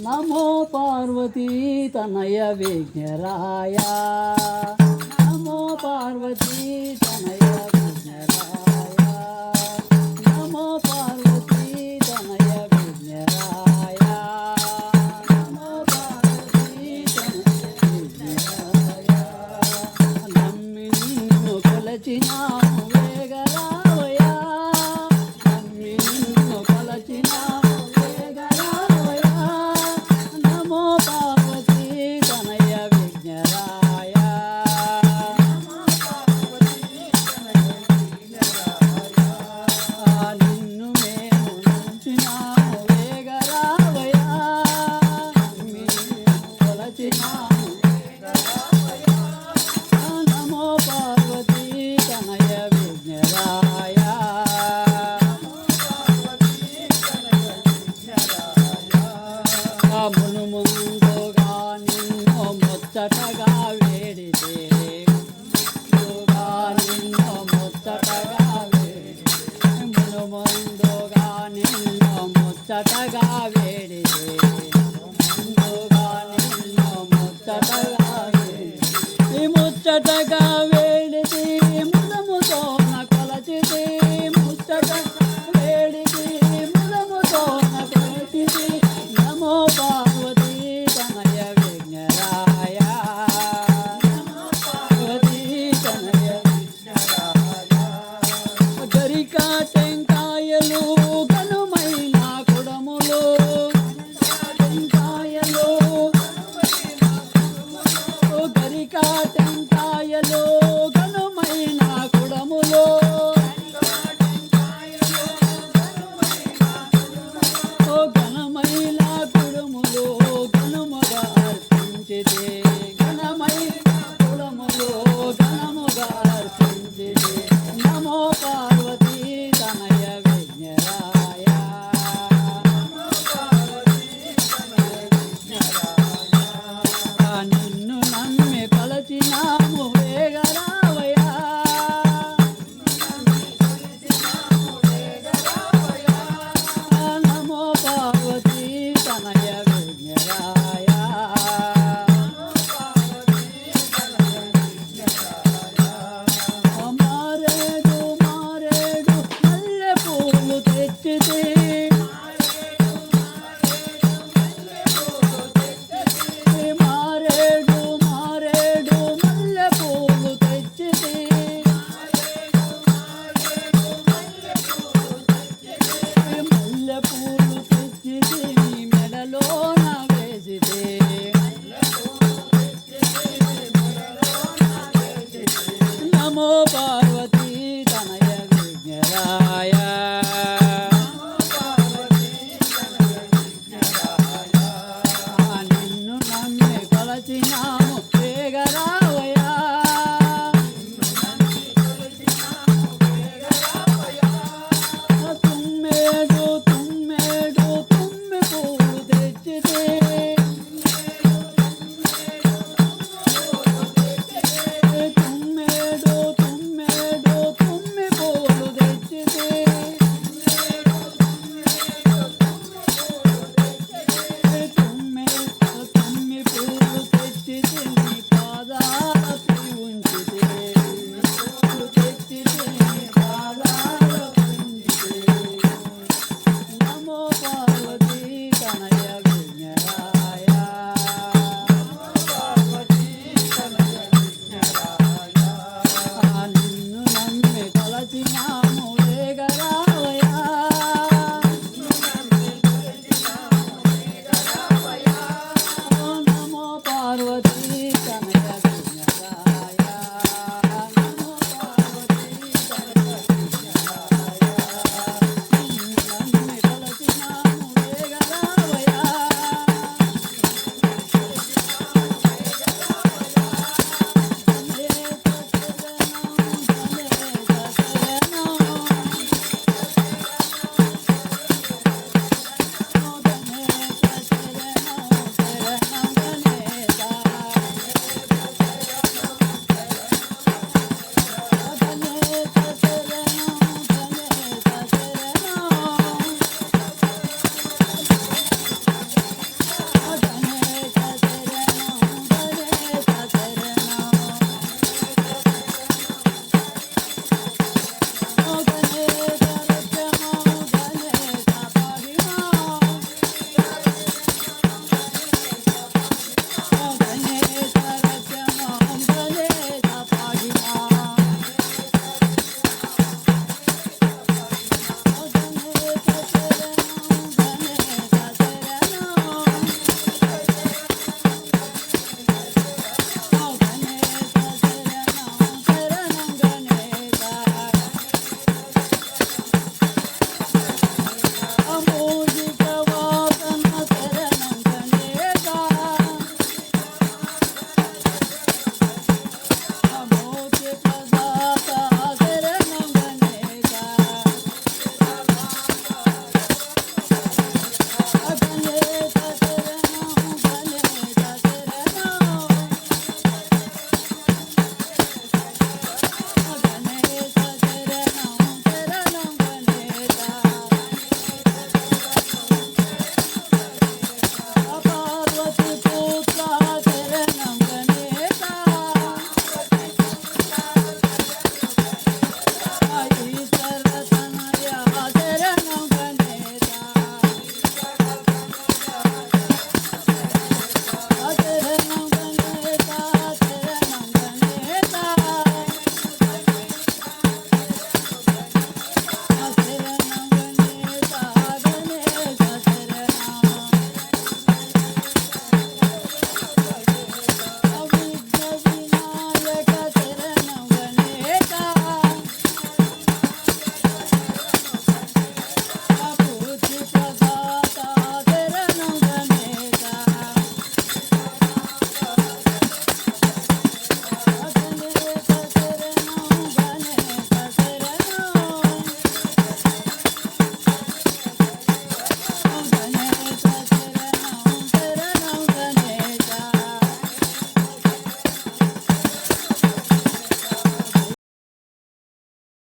నమో పార్వతీ తనయ విఘ్నరాయ. నమో పార్వతీ తనయ చిన్న వేగరావయా నమ్మి నిన్ను కలచిన ముందుగా నిన్ను ముచ్చటగా వేడితే ముందుగా నిన్ను ముచ్చటగా ఈ ముచ్చటగా ಇದೆ